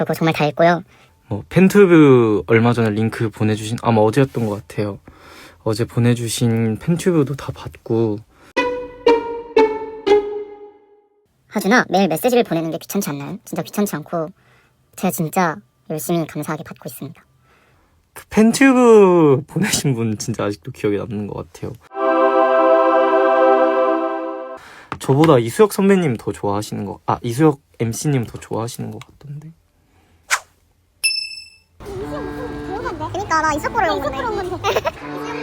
저 그거 정말 다 했고요. 뭐 팬튜브 얼마 전에 링크 보내주신 아마 어제였던 것 같아요. 어제 보내주신 팬튜브도 다 봤고 하준아 매일 메시지를 보내는 게 귀찮지 않나요? 진짜 귀찮지 않고 제가 진짜 열심히 감사하게 받고 있습니다. 그 팬튜브 보내신 분 진짜 아직도 기억에 남는 것 같아요. 저보다 이수혁 선배님 더 좋아하시는 거, 아 이수혁 MC님 더 좋아하시는 것 같던데. 그러니까 나 이석구를 온 건데.